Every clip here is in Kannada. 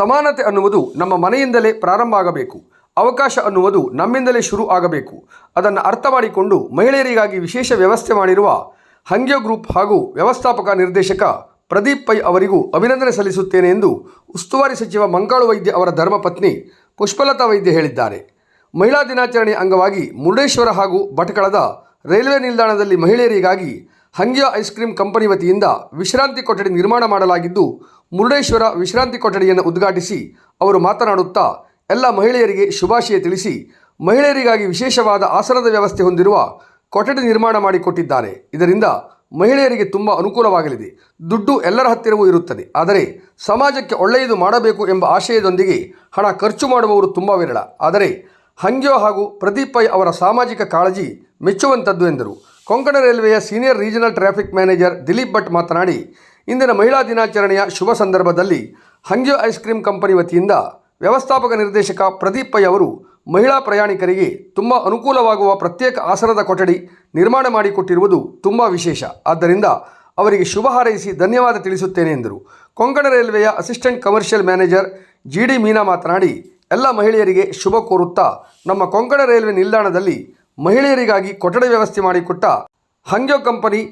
ಸಮಾನತೆ ಅನ್ನುವುದು ನಮ್ಮ ಮನೆಯಿಂದಲೇ ಪ್ರಾರಂಭ ಆಗಬೇಕು. ಅವಕಾಶ ಅನ್ನುವುದು ನಮ್ಮಿಂದಲೇ ಶುರು ಆಗಬೇಕು. ಅದನ್ನು ಅರ್ಥ ಮಾಡಿಕೊಂಡು ಮಹಿಳೆಯರಿಗಾಗಿ ವಿಶೇಷ ವ್ಯವಸ್ಥೆ ಮಾಡಿರುವ ಹಂಗ್ಯೋ ಗ್ರೂಪ್ ಹಾಗೂ ವ್ಯವಸ್ಥಾಪಕ ನಿರ್ದೇಶಕ ಪ್ರದೀಪ್ ಪೈ ಅವರಿಗೂ ಅಭಿನಂದನೆ ಸಲ್ಲಿಸುತ್ತೇನೆ ಎಂದು ಉಸ್ತುವಾರಿ ಸಚಿವ ಮಂಕಾಳು ವೈದ್ಯ ಅವರ ಧರ್ಮಪತ್ನಿ ಪುಷ್ಪಲತಾ ವೈದ್ಯ ಹೇಳಿದ್ದಾರೆ. ಮಹಿಳಾ ದಿನಾಚರಣೆ ಅಂಗವಾಗಿ ಮುರುಡೇಶ್ವರ ಹಾಗೂ ಭಟ್ಕಳದ ರೈಲ್ವೆ ನಿಲ್ದಾಣದಲ್ಲಿ ಮಹಿಳೆಯರಿಗಾಗಿ ಹಂಗ್ಯ ಐಸ್ ಕ್ರೀಂ ಕಂಪನಿ ವತಿಯಿಂದ ವಿಶ್ರಾಂತಿ ಕೊಠಡಿ ನಿರ್ಮಾಣ ಮಾಡಲಾಗಿದ್ದು ಮುರುಡೇಶ್ವರ ವಿಶ್ರಾಂತಿ ಕೊಠಡಿಯನ್ನು ಉದ್ಘಾಟಿಸಿ ಅವರು ಮಾತನಾಡುತ್ತಾ ಎಲ್ಲ ಮಹಿಳೆಯರಿಗೆ ಶುಭಾಶಯ ತಿಳಿಸಿ ಮಹಿಳೆಯರಿಗಾಗಿ ವಿಶೇಷವಾದ ಆಸನದ ವ್ಯವಸ್ಥೆ ಹೊಂದಿರುವ ಕೊಠಡಿ ನಿರ್ಮಾಣ ಮಾಡಿಕೊಟ್ಟಿದ್ದಾರೆ. ಇದರಿಂದ ಮಹಿಳೆಯರಿಗೆ ತುಂಬ ಅನುಕೂಲವಾಗಲಿದೆ. ದುಡ್ಡು ಎಲ್ಲರ ಹತ್ತಿರವೂ ಇರುತ್ತದೆ. ಆದರೆ ಸಮಾಜಕ್ಕೆ ಒಳ್ಳೆಯದು ಮಾಡಬೇಕು ಎಂಬ ಆಶಯದೊಂದಿಗೆ ಹಣ ಖರ್ಚು ಮಾಡುವವರು ತುಂಬ ವಿರಳ. ಆದರೆ ಹಂಗ್ಯೋ ಹಾಗೂ ಪ್ರದೀಪ್ ಪೈ ಅವರ ಸಾಮಾಜಿಕ ಕಾಳಜಿ ಮೆಚ್ಚುವಂಥದ್ದು ಎಂದರು. ಕೊಂಕಣ ರೈಲ್ವೆಯ senior regional traffic manager Dilip Bhat ಮಾತನಾಡಿ ಇಂದಿನ ಮಹಿಳಾ ದಿನಾಚರಣೆಯ ಶುಭ ಸಂದರ್ಭದಲ್ಲಿ ಹಂಗ್ಯೋ ಐಸ್ ಕ್ರೀಂ ಕಂಪನಿ ವತಿಯಿಂದ ವ್ಯವಸ್ಥಾಪಕ ನಿರ್ದೇಶಕ ಪ್ರದೀಪ್ ಪೈ ಅವರು ಮಹಿಳಾ ಪ್ರಯಾಣಿಕರಿಗೆ ತುಂಬ ಅನುಕೂಲವಾಗುವ ಪ್ರತ್ಯೇಕ ಆಸನದ ಕೊಠಡಿ ನಿರ್ಮಾಣ ಮಾಡಿಕೊಟ್ಟಿರುವುದು ತುಂಬ ವಿಶೇಷ. ಆದ್ದರಿಂದ ಅವರಿಗೆ ಶುಭ ಹಾರೈಸಿ ಧನ್ಯವಾದ ತಿಳಿಸುತ್ತೇನೆ ಎಂದರು. ಕೊಂಕಣ ರೈಲ್ವೆಯ assistant commercial manager G D Meena ಮಾತನಾಡಿ, ಎಲ್ಲ ಮಹಿಳೆಯರಿಗೆ ಶುಭ ಕೋರುತ್ತಾ ನಮ್ಮ ಕೊಂಕಣ ರೈಲ್ವೆ ನಿಲ್ದಾಣದಲ್ಲಿ ಮಹಿಳೆಯರಿಗಾಗಿ ಕೊಠಡಿ ವ್ಯವಸ್ಥೆ ಮಾಡಿಕೊಟ್ಟ ಹಂಗ್ಯೋ ಕಂಪನಿ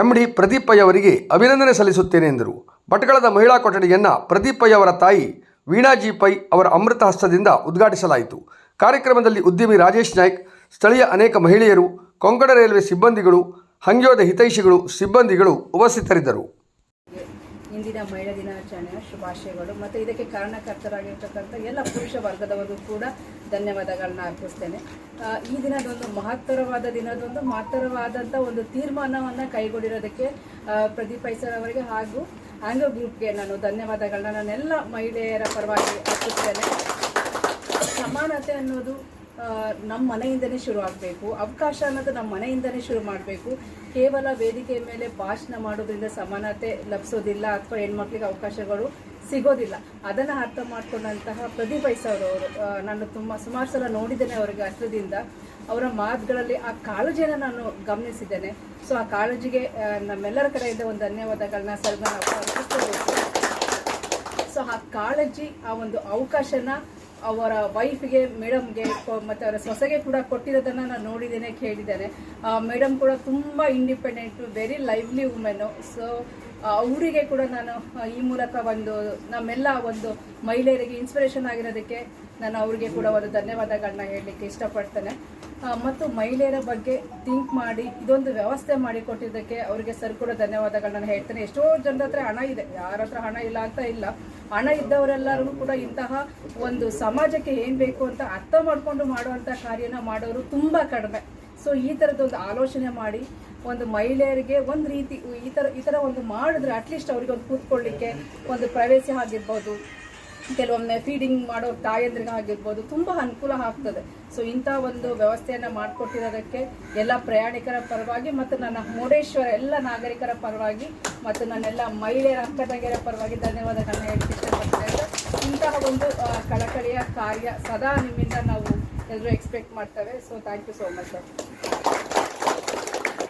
ಎಂ ಡಿ ಪ್ರದೀಪಯ್ಯವರಿಗೆ ಅಭಿನಂದನೆ ಸಲ್ಲಿಸುತ್ತೇನೆ ಎಂದರು. ಭಟ್ಕಳದ ಮಹಿಳಾ ಕೊಠಡಿಯನ್ನು ಪ್ರದೀಪಯ್ಯವರ ತಾಯಿ ವೀಣಾಜಿ ಪೈ ಅವರ ಅಮೃತ ಹಸ್ತದಿಂದ ಉದ್ಘಾಟಿಸಲಾಯಿತು. ಕಾರ್ಯಕ್ರಮದಲ್ಲಿ ಉದ್ಯಮಿ ರಾಜೇಶ್ ನಾಯ್ಕ್, ಸ್ಥಳೀಯ ಅನೇಕ ಮಹಿಳೆಯರು, ಕೊಂಕಣ ರೈಲ್ವೆ ಸಿಬ್ಬಂದಿಗಳು, ಹಂಗ್ಯೋದ ಹಿತೈಷಿಗಳು, ಸಿಬ್ಬಂದಿಗಳು ಉಪಸ್ಥಿತರಿದ್ದರು. ಇಂದಿನ ಮಹಿಳಾ ದಿನಾಚರಣೆಯ ಶುಭಾಶಯಗಳು. ಮತ್ತು ಇದಕ್ಕೆ ಕಾರಣಕರ್ತರಾಗಿರ್ತಕ್ಕಂಥ ಎಲ್ಲ ಪುರುಷ ವರ್ಗದವರಿಗೂ ಕೂಡ ಧನ್ಯವಾದಗಳನ್ನ ಅರ್ಪಿಸ್ತೇನೆ. ಈ ದಿನದೊಂದು ಮಹತ್ತರವಾದ ದಿನದೊಂದು ಮಹತ್ತರವಾದಂಥ ಒಂದು ತೀರ್ಮಾನವನ್ನು ಕೈಗೊಂಡಿರೋದಕ್ಕೆ ಪ್ರದೀಪ್ ಐಸರ್ ಅವರಿಗೆ ಹಾಗೂ ಆಂಗ್ಲೋ ಗ್ರೂಪ್ಗೆ ನಾನು ಧನ್ಯವಾದಗಳನ್ನ ನಾನೆಲ್ಲ ಮಹಿಳೆಯರ ಪರವಾಗಿ ಅರ್ಪಿಸ್ತೇನೆ. ಸಮಾನತೆ ಅನ್ನೋದು ನಮ್ಮ ಮನೆಯಿಂದನೇ ಶುರು ಆಗಬೇಕು. ಅವಕಾಶ ಅನ್ನೋದು ನಮ್ಮ ಮನೆಯಿಂದನೇ ಶುರು ಮಾಡಬೇಕು. ಕೇವಲ ವೇದಿಕೆ ಮೇಲೆ ಭಾಷಣ ಮಾಡೋದ್ರಿಂದ ಸಮಾನತೆ ಲಭಿಸೋದಿಲ್ಲ ಅಥವಾ ಹೆಣ್ಮಕ್ಳಿಗೆ ಅವಕಾಶಗಳು ಸಿಗೋದಿಲ್ಲ. ಅದನ್ನು ಅರ್ಥ ಮಾಡ್ಕೊಂಡಂತಹ ಪ್ರದೀಪ್ ಅವರು ನಾನು ತುಂಬ ಸುಮಾರು ಸಲ ನೋಡಿದ್ದೇನೆ ಅವರಿಗೆ ಹತ್ರದಿಂದ ಅವರ ಮಾತುಗಳಲ್ಲಿ ಆ ಕಾಳಜಿಯನ್ನು ನಾನು ಗಮನಿಸಿದ್ದೇನೆ. ಸೊ ಆ ಕಾಳಜಿಗೆ ನಮ್ಮೆಲ್ಲರ ಕಡೆಯಿಂದ ಒಂದು ಧನ್ಯವಾದಗಳನ್ನ ಸರ್ ನಾನು ಸೊ ಆ ಕಾಳಜಿ, ಆ ಒಂದು ಅವಕಾಶನ ಅವರ ವೈಫ್ಗೆ, ಮೇಡಮ್ಗೆ ಮತ್ತು ಅವರ ಸೊಸೆಗೆ ಕೂಡ ಕೊಟ್ಟಿರೋದನ್ನು ನಾನು ನೋಡಿದ್ದೇನೆ, ಕೇಳಿದ್ದೇನೆ. ಮೇಡಮ್ ಕೂಡ ತುಂಬ independent very lively women so ಅವರಿಗೆ ಕೂಡ ನಾನು ಈ ಮೂಲಕ ಒಂದು, ನಮ್ಮೆಲ್ಲ ಒಂದು ಮಹಿಳೆಯರಿಗೆ ಇನ್ಸ್ಪಿರೇಷನ್ ಆಗಿರೋದಕ್ಕೆ ನಾನು ಅವರಿಗೆ ಕೂಡ ಒಂದು ಧನ್ಯವಾದಗಳನ್ನ ಹೇಳಲಿಕ್ಕೆ ಇಷ್ಟಪಡ್ತೇನೆ. ಮತ್ತು ಮಹಿಳೆಯರ ಬಗ್ಗೆ ಥಿಂಕ್ ಮಾಡಿ, ಇದೊಂದು ವ್ಯವಸ್ಥೆ ಮಾಡಿಕೊಟ್ಟಿದ್ದಕ್ಕೆ ಅವರಿಗೆ ಸರ್ ಕೂಡ ಧನ್ಯವಾದಗಳನ್ನ ಹೇಳ್ತೇನೆ. ಎಷ್ಟೋ ಜನರ ಹತ್ರ ಹಣ ಇದೆ. ಯಾರ ಹತ್ರ ಹಣ ಇಲ್ಲ ಅಂತ ಇಲ್ಲ. ಹಣ ಇದ್ದವರೆಲ್ಲರೂ ಕೂಡ ಇಂತಹ ಒಂದು ಸಮಾಜಕ್ಕೆ ಏನು ಬೇಕು ಅಂತ ಅರ್ಥ ಮಾಡಿಕೊಂಡು ಮಾಡುವಂಥ ಕಾರ್ಯನ ಮಾಡೋರು ತುಂಬ ಕಡಿಮೆ. ಸೊ ಈ ಥರದ್ದೊಂದು ಆಲೋಚನೆ ಮಾಡಿ ಒಂದು ಮಹಿಳೆಯರಿಗೆ ಒಂದು ರೀತಿ ಈ ಥರ ಈ ಥರ ಒಂದು ಮಾಡಿದ್ರೆ ಅಟ್ಲೀಸ್ಟ್ ಅವರಿಗೆ ಒಂದು ಕೂತ್ಕೊಳ್ಳಿಕ್ಕೆ ಒಂದು ಪ್ರವೇಶ ಆಗಿರ್ಬೋದು. ಕೆಲವೊಮ್ಮೆ ಫೀಡಿಂಗ್ ಮಾಡೋ ತಾಯಂದ್ರಿಗಾಗಿರ್ಬೋದು, ತುಂಬ ಅನುಕೂಲ ಆಗ್ತದೆ. ಸೊ ಇಂಥ ಒಂದು ವ್ಯವಸ್ಥೆಯನ್ನು ಮಾಡಿಕೊಟ್ಟಿರೋದಕ್ಕೆ ಎಲ್ಲ ಪ್ರಯಾಣಿಕರ ಪರವಾಗಿ ಮತ್ತು ನನ್ನ ಮುರುಡೇಶ್ವರ ಎಲ್ಲ ನಾಗರಿಕರ ಪರವಾಗಿ ಮತ್ತು ನನ್ನೆಲ್ಲ ಮಹಿಳೆಯರ ಅಕ್ಕ ತಂಗಿಯರ ಪರವಾಗಿ ಧನ್ಯವಾದಗಳನ್ನು ಹೇಳ್ತೀನಿ ಇಂತಹ ಒಂದು ಕಳಕಳಿಯ ಕಾರ್ಯ ಸದಾ ನಿಮ್ಮಿಂದ ನಾವು ಎಲ್ಲರೂ ಎಕ್ಸ್ಪೆಕ್ಟ್ ಮಾಡ್ತೇವೆ. So thank you so much sir